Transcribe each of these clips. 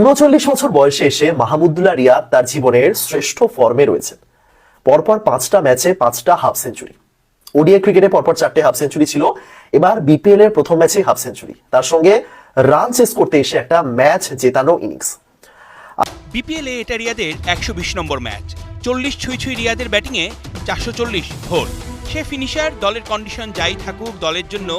উনচল্লিশ বছর বয়সে এসে মাহমুদুল্লাহ রিয়াদ তার জীবনের শ্রেষ্ঠ ফর্মে রয়েছেন। পরপর পাঁচটা ম্যাচে পাঁচটা হাফ সেঞ্চুরি। ওডিআই ক্রিকেটে পরপর চারটে হাফ সেঞ্চুরি ছিল। এবার বিপিএল এর প্রথম ম্যাচে হাফ সেঞ্চুরি। তার সঙ্গে রান চেস করতে এসে একটা ম্যাচ জেতানো ইনিংস। বিপিএলে এটা রিয়াদের একশো বিশ নম্বর ম্যাচ। চল্লিশ ছুঁই ছুঁই রিয়াদের ব্যাটিংয়ে চারশো চল্লিশ ভোর সে ফিনিশার, দলের কন্ডিশন যাই থাকুক, দলের জন্য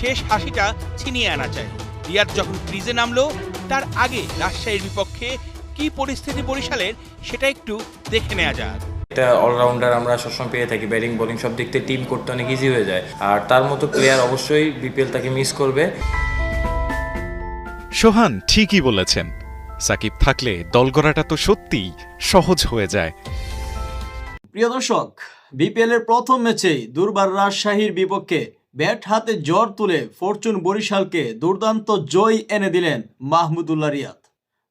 শেষ হাসিটা ছিনিয়ে আনা চাই। রিয়াদ যখন ক্রিজে নামলো তার আগে রাজশাহীর বিপক্ষে কি পরিস্থিতি বরিশালের সেটা একটু দেখে নেওয়া যাক। একটা অলরাউন্ডার আমরা সবসময় পেয়ে থাকি ব্যাটিং বোলিং সব দিক থেকে টিম করতে অনেক ইজি হয়ে যায়। আর তার মতো প্লেয়ার অবশ্যই বিপিএল তাকে মিস করবে। সোহান ঠিকই বলেছেন। সাকিব থাকলে দল গড়াটা তো সত্যিই সহজ হয়ে যায়। প্রিয় দর্শক বিপিএল এর প্রথম ম্যাচেই দুর্বার রাজশাহীর বিপক্ষে ব্যাট হাতে জ্বর তুলে ফরচুন বরিশালকে দুর্দান্ত জয় এনে দিলেন মাহমুদুল্লাহ রিয়াদ।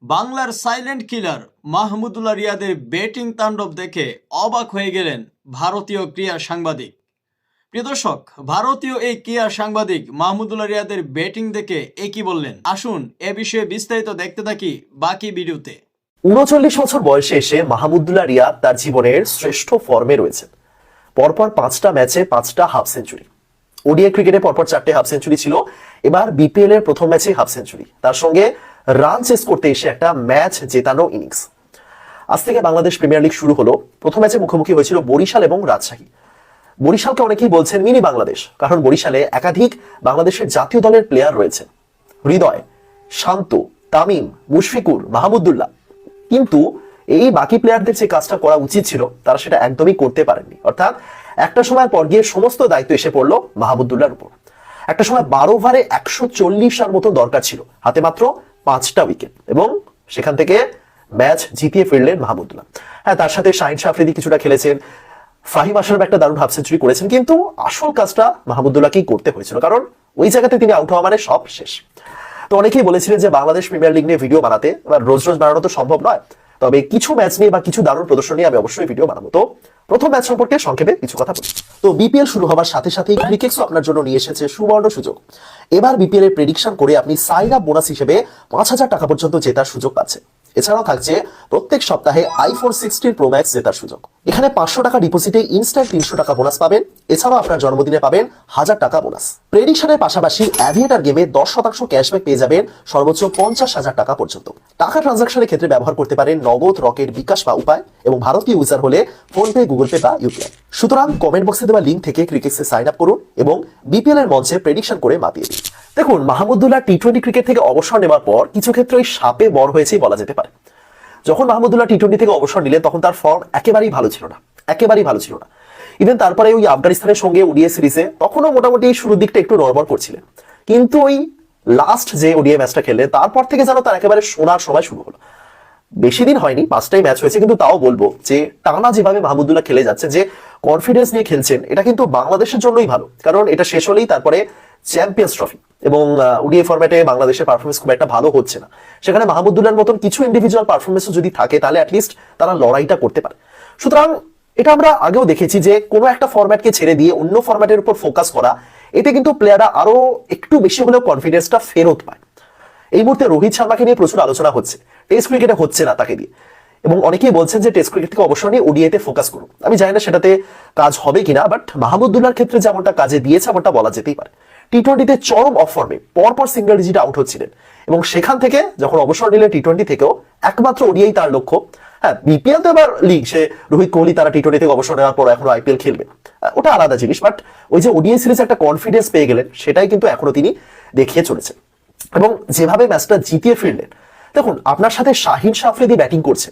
বাংলার সাইলেন্ট কিলার মাহমুদুল্লাহ রিয়াদের ব্যাটিং তাণ্ডব দেখে অবাক হয়ে গেলেন ভারতীয় ক্রীড়া সাংবাদিক। প্রিয় দর্শক, ভারতীয় এই ক্রীড়া সাংবাদিক মাহমুদুল্লাহ রিয়াদের ব্যাটিং দেখে একই বললেন? আসুন এ বিষয়ে বিস্তারিত দেখতে থাকি বাকি ভিডিওতে। উনচল্লিশ বছর বয়সে এসে মাহমুদুল্লাহ রিয়াদ তার জীবনের শ্রেষ্ঠ ফর্মে রয়েছেন। পরপর পাঁচটা ম্যাচে পাঁচটা হাফ সেঞ্চুরি ওডিআই ক্রিকেটে পরপর চারটে হাফ সেঞ্চুরি ছিল। এবার বিপিএল এর প্রথম ম্যাচে হাফ সেঞ্চুরি। তার সঙ্গে রান চেস করতে এসে একটা ম্যাচ জেতানো ইনিংস আজ থেকে বাংলাদেশ প্রিমিয়ার লিগ শুরু হলো। প্রথম ম্যাচে মুখোমুখি হয়েছিল বরিশাল এবং রাজশাহী। বরিশালকে অনেকেই বলছেন মিনি বাংলাদেশ, কারণ বরিশালে একাধিক বাংলাদেশের জাতীয় দলের প্লেয়ার রয়েছে। হৃদয়, শান্ত, তামিম, মুশফিকুর মাহমুদুল্লাহ কিন্তু এই বাকি প্লেয়ারদের যে কাজটা করা উচিত ছিল, তারা সেটা একদমই করতে পারেননি। অর্থাৎ একটা সময় পর গিয়ে সমস্ত দায়িত্ব এসে পড়ল মাহমুদুল্লাহর উপর। একটা সময় বারো ওভারে একশো চল্লিশ রান মতো দরকার ছিল, হাতে মাত্র পাঁচটা উইকেট এবং সেখান থেকে ম্যাচ জিতিয়ে ফিরলেন মাহমুদুল্লাহ। হ্যাঁ তার সাথে শাহিন শাফরিদি কিছুটা খেলেছেন, ফাহিম আশরাফ একটা দারুণ হাফ সেঞ্চুরি করেছেন, কিন্তু আসল কাজটা মাহমুদুল্লাহকেই করতে হয়েছিল, কারণ ওই জায়গাতে তিনি আউট হওয়া মানে সব শেষ। তো অনেকেই বলেছিলেন যে বাংলাদেশ প্রিমিয়ার লিগ নিয়ে ভিডিও বানাতে, এবার রোজ রোজ বানানো তো সম্ভব নয়। তবে কিছু ম্যাচ নিয়ে বা কিছু দারুণ প্রদর্শন নিয়ে আমি অবশ্যই ভিডিও বানাবো। তো প্রথম ম্যাচ সম্পর্কে সংক্ষেপে কিছু কথা বলি। তো বিপিএল শুরু হওয়ার সাথে সাথেই ক্রিকেটসও আপনার জন্য নিয়ে এসেছে সুবর্ণ সুযোগ। এবার বিপিএল এর প্রেডিকশন করে আপনি সাইরা বোনাস হিসেবে পাঁচ হাজার টাকা পর্যন্ত জেতার সুযোগ পাচ্ছেন। এছাড়াও থাকছে প্রত্যেক সপ্তাহে আইফোন সিক্সটিন প্রো ম্যাক্স জেতার সুযোগ। এখানে পাঁচশো টাকা ডিপোজিটে ইনস্ট্যান্ট তিনশো টাকা বোনাস পাবেন। এছাড়াও আপনার জন্মদিনে পাবেন হাজার টাকা বোনাস প্রেডিকশনের পাশাপাশি অ্যাভিয়েটার গেমে দশ শতাংশ ক্যাশব্যাক পেয়ে যাবেন সর্বোচ্চ পঞ্চাশ হাজার টাকা পর্যন্ত। টাকা ট্রানজাকশনের ক্ষেত্রে ব্যবহার করতে পারেন নগদ, রকেট, বিকাশ বা উপায় এবং ভারতীয় ইউজার হলে ফোনপে গুগল পে বা ইউপিআই সুতরাং কমেন্ট বক্সে দেওয়া লিঙ্ক থেকে ক্রিকেটসে সাইন আপ করুন এবং বিপিএল এর মঞ্চে প্রেডিকশন করে মাপিয়ে দিন। দেখুন মাহমুদুল্লাহ টি টোয়েন্টি ক্রিকেট থেকে অবসর নেওয়ার পর কিছু ক্ষেত্রে ওই সাপে বড় হয়েছেই বলা যেতে পারে। যখন মাহমুদুল্লাহ টি টোয়েন্টি থেকে অবসর নিলেন, তখন তার ফর্ম একেবারেই ভালো ছিল না। একেবারেই ভালো ছিল না। ইভেন তারপরে ওই আফগানিস্তানের সঙ্গে ওডিএ সিরিজে তখনও মোটামুটি শুরুর দিকটা একটু নর্মাল করছিলেন। কিন্তু ওই লাস্ট যে ওডিএ ম্যাচটা খেলে তারপর থেকে যেন তার একেবারে সোনার সময় শুরু হলো। বেশি দিন হয়নি, পাঁচটাই ম্যাচ হয়েছে, কিন্তু তাও বলব যে টানা যেভাবে মাহমুদুল্লাহ খেলে যাচ্ছে, যে কনফিডেন্স নিয়ে খেলছেন, এটা কিন্তু বাংলাদেশের জন্যই ভালো। কারণ এটা শেষ হলেই তারপরে চ্যাম্পিয়ন্স ট্রফি এবং ওডিএ ফরম্যাটে বাংলাদেশের পারফরমেন্স খুব একটা ভালো হচ্ছে না। সেখানে মাহমুদুল্লাহর মতন কিছু ইন্ডিভিজুয়াল পারফরমেন্সও যদি থাকে, তাহলে অ্যাটলিস্ট তারা লড়াইটা করতে পারে। সুতরাং এটা আমরা আগেও দেখেছি যে, কোনো একটা ফরম্যাটকে ছেড়ে দিয়ে অন্য ফরম্যাটের উপর ফোকাস করা, এতে কিন্তু প্লেয়াররা আরও একটু বেশি হলেও কনফিডেন্সটা ফেরত পায়। এই মুহূর্তে রোহিত শর্মাকে নিয়ে প্রচুর আলোচনা হচ্ছে। টেস্ট ক্রিকেটে হচ্ছে না তাকে দিয়ে। এবং অনেকেই বলছেন যে টেস্ট ক্রিকেট থেকে অবসর নিয়ে ওডিআইতে ফোকাস করুন। আমি জানি না সেটাতে কাজ হবে কিনা বাট মাহমুদুল্লাহর ক্ষেত্রে যেমনটা কাজে দিয়েছে, এমনটা বলা যেতেই পারে। টি টোয়েন্টিতে চরম অফ ফর্মে পরপর সিঙ্গেল ডিজিট আউট হচ্ছিলেন এবং সেখান থেকে যখন অবসর নিলেন টি টোয়েন্টি থেকেও, একমাত্র ওডিআই তার লক্ষ্য। হ্যাঁ বিপিএল তো এবার লিগ সে রোহিত কোহলি তারা টি টোয়েন্টি থেকে অবসর নেওয়ার পর এখনও আইপিএল খেলবে। ওটা আলাদা জিনিস বাট ওই যে ওডিআই সিরিজে একটা কনফিডেন্স পেয়ে গেলেন, সেটাই কিন্তু এখনও তিনি দেখিয়ে চলেছেন। এবং যেভাবে ম্যাচটা জিতিয়ে ফিরলেন, দেখুন, আপনার সাথে শাহিন শাফরিদি ব্যাটিং করছে।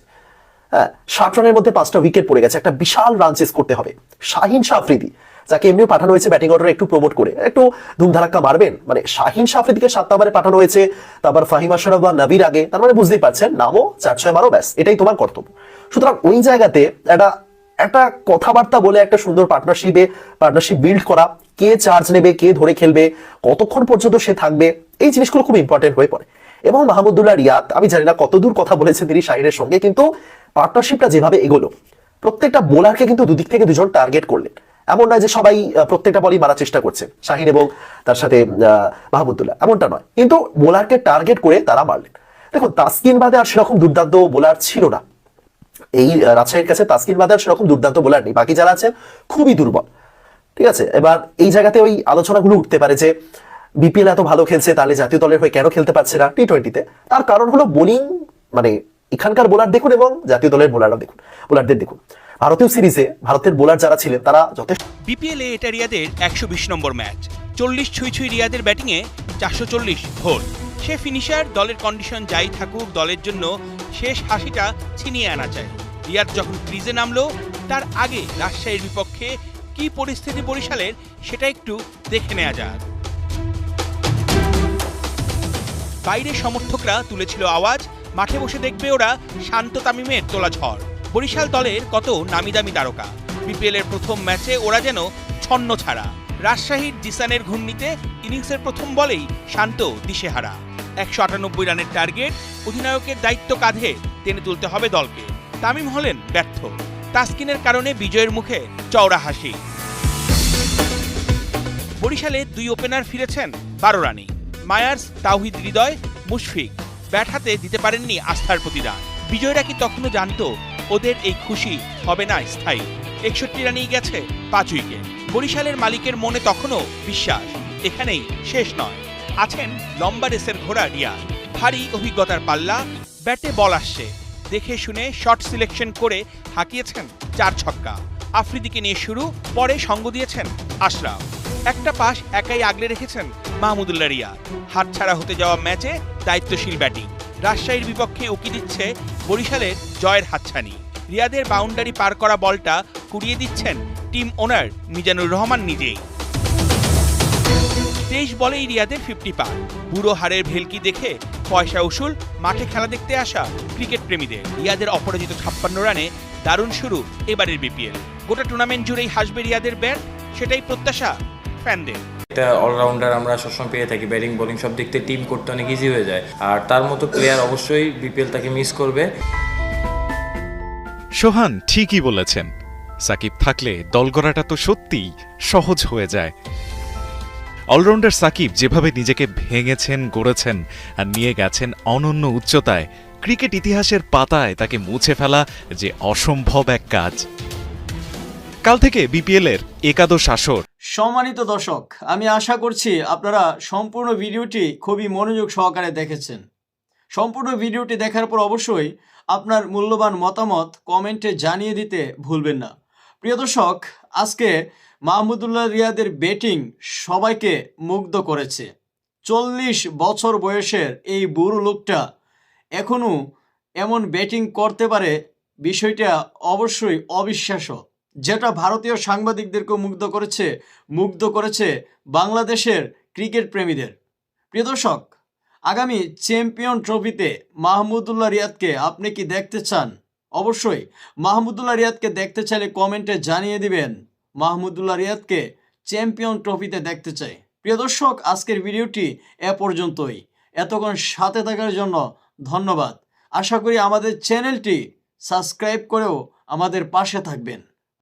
হ্যাঁ ষাট রানের মধ্যে পাঁচটা উইকেট পড়ে গেছে। একটা বিশাল রান চেস করতে হবে। শাহিন শাফরিদি যাকে এমনিও পাঠানো হয়েছে ব্যাটিং অর্ডারে একটু প্রমোট করে। একটু ধুমধারাক্কা মারবেন? মানে শাহিন শাফরিদিকে সাত নাম্বারে পাঠানো হয়েছে, তারপর ফাহিম আশরাফ বা নবীর আগে। তার মানে বুঝতেই পারছেন, নামও চার ছয় মারো ব্যাস, এটাই তোমার কর্তব্য। সুতরাং ওই জায়গাতে একটা একটা কথাবার্তা বলে একটা সুন্দর পার্টনারশিপে পার্টনারশিপ বিল্ড করা, কে চার্জ নেবে, কে ধরে খেলবে, কতক্ষণ পর্যন্ত সে থাকবে, এই জিনিসগুলো খুব ইম্পর্টেন্ট হয়ে পড়ে। এবং মাহমুদুল্লাহ রিয়াদ, আমি জানি না কতদূর কথা বলেছেন তিনি শাহিনের সঙ্গে, কিন্তু পার্টনারশিপটা যেভাবে এগোলো, প্রত্যেকটা বোলারকে কিন্তু দুদিক থেকে দুজন টার্গেট করলেন। এমন নয় যে সবাই প্রত্যেকটা বলই মারার চেষ্টা করছে, শাহিন এবং তার সাথে মাহমুদুল্লাহ, এমনটা নয়। কিন্তু বোলারকে টার্গেট করে তারা মারলেন। দেখুন, তাসকিন বাদে আর সেরকম দুর্দান্ত বোলার ছিল না। এই রাজশাহীর কাছে তাসকিন বাদে আর সেরকম দুর্দান্ত বোলার নেই। বাকি যারা আছেন, খুবই দুর্বল। ঠিক আছে? এবার এই জায়গাতে ওই আলোচনাগুলো উঠতে পারে যে বিপিএল এত ভালো খেলছে, তাহলে জাতীয় দলের হয়ে কেন খেলতে পারছে না টি টোয়েন্টিতে তার কারণ হলো বোলিং মানে এখানকার বোলার দেখুন এবং জাতীয় দলের বোলাররা দেখুন বোলারদের দেখুন। ভারতীয় সিরিজে ভারতের বোলার যারা ছিলেন, তারা যথেষ্ট বিপিএল এ এটা রিয়াদের একশো বিশ নম্বর ম্যাচ চল্লিশ ছুঁই ছুঁই রিয়াদের ব্যাটিংয়ে চারশো চল্লিশ ভোর সে ফিনিশার দলের কন্ডিশন যাই থাকুক, দলের জন্য শেষ হাসিটা ছিনিয়ে আনা চায় রিয়াদ যখন ক্রিজে নামলো, তার আগে রাজশাহীর বিপক্ষে কি পরিস্থিতি বরিশালের, সেটা একটু দেখে নেওয়া যাক। বাইরে সমর্থকরা তুলেছিল আওয়াজ, মাঠে বসে দেখবে ওরা শান্ত তামিমের তোলা ঝড়। বরিশাল দলের কত নামি দামি তারকা। বিপিএল এর প্রথম ম্যাচে ওরা যেন ছন্ন ছাড়া। রাজশাহীর জিসানের ঘূর্ণিতে ইনিংসের প্রথম বলেই শান্ত দিশেহারা। একশো আটানব্বই রানের টার্গেট, অধিনায়কের দায়িত্ব কাঁধে টেনে তুলতে হবে দলকে। তামিম হলেন ব্যর্থ। তাসকিনের কারণে বিজয়ের মুখে চওড়া হাসি। বরিশালে দুই ওপেনার ফিরেছেন বারো রানে। মায়ার্স, তাওহিদ হৃদয়, মুশফিক। ব্যাট হাতে দিতে পারেননি আস্থার প্রতিদান। বিজয়রা কি তখনও জানতো, ওদের এই খুশি হবে না স্থায়ী? একষট্টি রানেই গেছে পাঁচ উইকেট। বরিশালের মালিকের মনে তখনও বিশ্বাস। এখানেই শেষ নয়। আছেন লম্বা রেসের ঘোড়া রিয়া ভারী অভিজ্ঞতার পাল্লা, ব্যাটে বল আসছে। দেখে শুনে শট সিলেকশন করে হাঁকিয়েছেন চার ছক্কা। আফ্রিদিকে নিয়ে শুরু, পরে সঙ্গ দিয়েছেন আশরাফ। একটা পাশ একাই আগলে রেখেছেন মাহমুদুল্লাহ রিয়াদ হাতছাড়া হতে যাওয়া ম্যাচে দায়িত্বশীল ব্যাটিং। রাজশাহীর বিপক্ষে উকি দিচ্ছে বরিশালের জয়ের হাতছানি। রিয়াদের বাউন্ডারি পার করা বলটা কুড়িয়ে দিচ্ছেন টিম ওনার মিজানুর রহমান নিজেই। তেইশ বলেই রিয়াদের ফিফটি পার। বুড়ো হারের ভেলকি দেখে পয়সা উসুল, মাঠে খেলা দেখতে আসা ক্রিকেট প্রেমীদের রিয়াদের অপরাজিত ছাপ্পান্ন রানে দারুণ শুরু এবারের বিপিএল। গোটা টুর্নামেন্ট জুড়েই হাসবে রিয়াদের ব্যাট, সেটাই প্রত্যাশা ফ্যানদের। একটা অলরাউন্ডার আমরা সবসময় পেয়ে থাকি। ব্যাটিং বোলিং সব দিক থেকে টিম করতে অনেক ইজি হয়ে যায়। আর তার মতো প্লেয়ার অবশ্যই বিপিএল তাকে মিস করবে। সোহান, ঠিকই বলেছেন। সাকিব থাকলে দল গড়াটা তো সত্যিই সহজ হয়ে যায়। অলরাউন্ডার সাকিব যেভাবে নিজেকে ভেঙেছেন, গড়েছেন আর নিয়ে গেছেন অনন্য উচ্চতায় ক্রিকেট ইতিহাসের পাতায় তাকে মুছে ফেলা যে অসম্ভব এক কাজ। কাল থেকে বিপিএলের একাদশ আসর। সম্মানিত দর্শক, আমি আশা করছি আপনারা সম্পূর্ণ ভিডিওটি খুবই মনোযোগ সহকারে দেখেছেন। সম্পূর্ণ ভিডিওটি দেখার পর অবশ্যই আপনার মূল্যবান মতামত কমেন্টে জানিয়ে দিতে ভুলবেন না। প্রিয় দর্শক, আজকে মাহমুদুল্লাহ রিয়াদের ব্যাটিং সবাইকে মুগ্ধ করেছে। চল্লিশ বছর বয়সের এই বুড়ো লোকটা এখনও এমন ব্যাটিং করতে পারে, বিষয়টা অবশ্যই অবিশ্বাস্য। যেটা ভারতীয় সাংবাদিকদেরকেও মুগ্ধ করেছে মুগ্ধ করেছে বাংলাদেশের ক্রিকেট প্রেমীদের। প্রিয় দর্শক, আগামী চ্যাম্পিয়ন ট্রফিতে মাহমুদুল্লাহ রিয়াদকে আপনি কি দেখতে চান? অবশ্যই, মাহমুদুল্লাহ রিয়াদকে দেখতে চাইলে কমেন্টে জানিয়ে দিবেন, মাহমুদুল্লাহ রিয়াদকে চ্যাম্পিয়ন ট্রফিতে দেখতে চাই। প্রিয় দর্শক, আজকের ভিডিওটি এ পর্যন্তই। এতক্ষণ সাথে থাকার জন্য ধন্যবাদ। আশা করি আমাদের চ্যানেলটি সাবস্ক্রাইব করেও আমাদের পাশে থাকবেন।